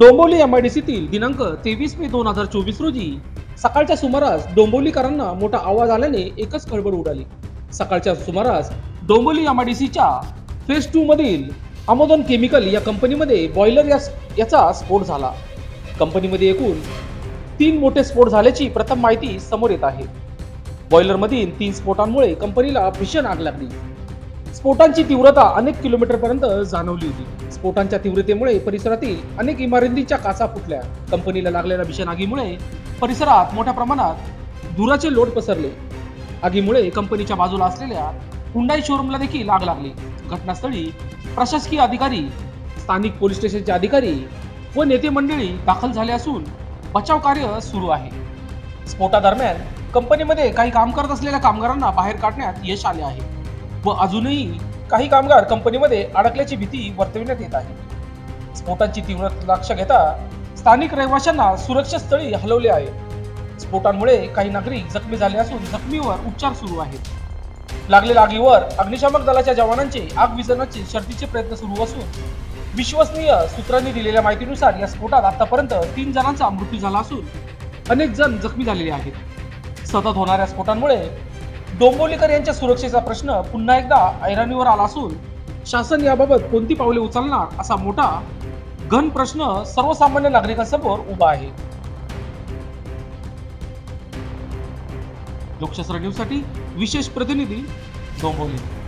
डोंबिवली एमआयडीसीतील दिनांक तेवीस मे दोन हजार चोवीस रोजी सकाळच्या सुमारास डोंबोलीकरांना मोठा आवाज आल्याने एकच खळबळ उडाली. सकाळच्या सुमारास डोंबिवली एमआयडीसीच्या फेज टू मधील अमोदन केमिकल या कंपनीमध्ये बॉयलर या याचा स्फोट झाला. कंपनीमध्ये एकूण तीन मोठे स्फोट झाल्याची प्रथम माहिती समोर येत आहे. बॉयलरमधील तीन स्फोटांमुळे कंपनीला भीषण आग लागली. स्फोटांची तीव्रता अनेक किलोमीटरपर्यंत जाणवली होती. स्फोटांच्या तीव्रतेमुळे परिसरातील अनेक इमारतींच्या काचा फुटल्या. कंपनीला लागलेल्या भीषण आगीमुळे परिसरात मोठ्या प्रमाणात धुराचे लोट पसरले. आगीमुळे कंपनीच्या बाजूला असलेल्या हुंडाई शोरूमला देखील आग लागली. घटनास्थळी प्रशासकीय अधिकारी स्थानिक पोलीस स्टेशनचे अधिकारी व नेते मंडळी दाखल झाले असून बचाव कार्य सुरू आहे. स्फोटादरम्यान कंपनीमध्ये काही काम करत असलेल्या कामगारांना बाहेर काढण्यात यश आले आहे. व अजूनही काही कामगार कंपनीमध्ये अडकल्याची भीती वर्तविण्यात येत आहे. स्फोटांची तीव्रता लक्ष घेता स्थानिक रहिवाशांना सुरक्षित स्थळी हलवले आहे. स्फोटांमुळे काही नागरिक जखमी झाले असून जखमीवर उपचार सुरू आहेत. लागलेल्या आगीवर अग्निशामक दलाच्या जवानांचे आग विझवण्याचे शर्तीचे प्रयत्न सुरू असून विश्वसनीय सूत्रांनी दिलेल्या माहितीनुसार या स्फोटात आतापर्यंत तीन जणांचा मृत्यू झाला असून अनेक जण जखमी झालेले आहेत. सतत होणाऱ्या स्फोटांमुळे डोंबिवलीकर यांच्या सुरक्षेचा प्रश्न पुन्हा एकदा ऐरणीवर आला असून शासन याबाबत कोणती पावले उचलणार असा मोठा घन प्रश्न सर्वसामान्य नागरिकांसमोर उभा आहे. लोकशास्त्र न्यूजसाठी विशेष प्रतिनिधी डोंबिवली